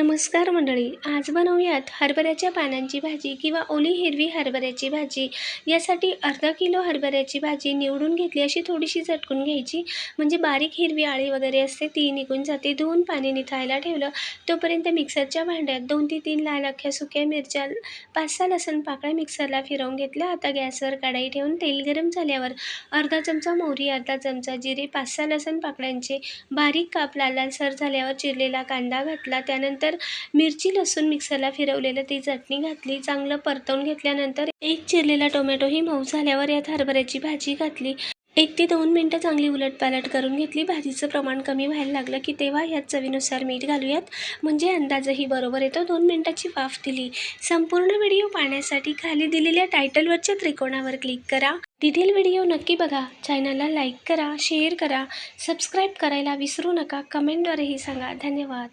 नमस्कार मंडळी आज बनवूयात हरभऱ्याच्या पानांची भाजी किंवा ओली हिरवी हरभऱ्याची भाजी. यासाठी अर्धा किलो हरभऱ्याची भाजी निवडून घेतली अशी थोडीशी झटकून घ्यायची. म्हणजे बारीक हिरवी आळी वगैरे असते ती निघून जाते. धुवून पाणी निथायला ठेवलं तोपर्यंत मिक्सरच्या भांड्यात दोन ते तीन लाल अख्ख्या सुक्या मिरच्या पाच सहा लसण पाकळ्या मिक्सरला फिरवून घेतल्या. आता गॅसवर कढाई ठेवून तेल गरम झाल्यावर अर्धा चमचा मोहरी अर्धा चमचा जिरे पाच सहा लसण पाकळ्यांचे बारीक काप लाल लालसर झाल्यावर चिरलेला कांदा घातला. त्यानंतर त्यानंतर मिरची लसूण मिक्सरला फिरवलेलं ती चटणी घातली. चांगलं परतवून घेतल्यानंतर एक चिरलेला टोमॅटोही मऊ झाल्यावर यात हरभऱ्याची भाजी घातली. एक ते दोन मिनटं चांगली उलटपालट करून घेतली. भाजीचं प्रमाण कमी व्हायला लागलं की तेव्हा यात चवीनुसार मीठ घालूयात. म्हणजे अंदाजही बरोबर येतो. दोन मिनटाची वाफ दिली. संपूर्ण व्हिडिओ पाहण्यासाठी खाली दिलेल्या टायटलवरच्या त्रिकोणावर क्लिक करा. डिटेल व्हिडिओ नक्की बघा. चॅनलला लाईक करा शेअर करा सबस्क्राईब करायला विसरू नका. कमेंटद्वारेही सांगा. धन्यवाद.